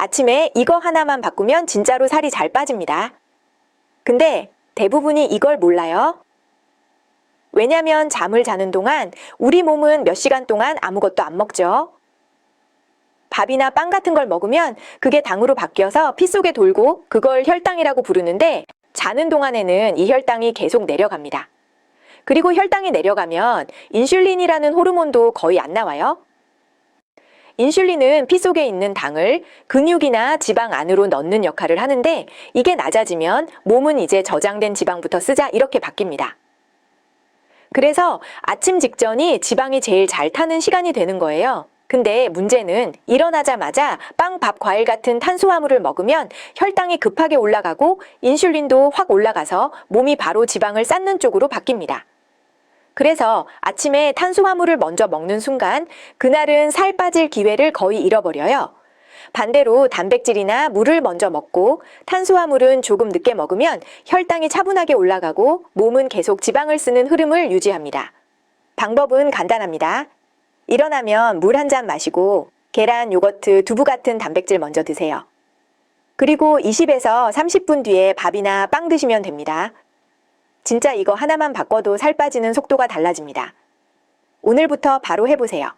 아침에 이거 하나만 바꾸면 진짜로 살이 잘 빠집니다. 근데 대부분이 이걸 몰라요. 왜냐면 잠을 자는 동안 우리 몸은 몇 시간 동안 아무것도 안 먹죠. 밥이나 빵 같은 걸 먹으면 그게 당으로 바뀌어서 피 속에 돌고 그걸 혈당이라고 부르는데 자는 동안에는 이 혈당이 계속 내려갑니다. 그리고 혈당이 내려가면 인슐린이라는 호르몬도 거의 안 나와요. 인슐린은 피 속에 있는 당을 근육이나 지방 안으로 넣는 역할을 하는데 이게 낮아지면 몸은 이제 저장된 지방부터 쓰자 이렇게 바뀝니다. 그래서 아침 직전이 지방이 제일 잘 타는 시간이 되는 거예요. 근데 문제는 일어나자마자 빵, 밥, 과일 같은 탄수화물을 먹으면 혈당이 급하게 올라가고 인슐린도 확 올라가서 몸이 바로 지방을 쌓는 쪽으로 바뀝니다. 그래서 아침에 탄수화물을 먼저 먹는 순간 그날은 살 빠질 기회를 거의 잃어버려요. 반대로 단백질이나 물을 먼저 먹고 탄수화물은 조금 늦게 먹으면 혈당이 차분하게 올라가고 몸은 계속 지방을 쓰는 흐름을 유지합니다. 방법은 간단합니다. 일어나면 물 한 잔 마시고 계란, 요거트, 두부 같은 단백질 먼저 드세요. 그리고 20에서 30분 뒤에 밥이나 빵 드시면 됩니다. 진짜 이거 하나만 바꿔도 살 빠지는 속도가 달라집니다. 오늘부터 바로 해보세요.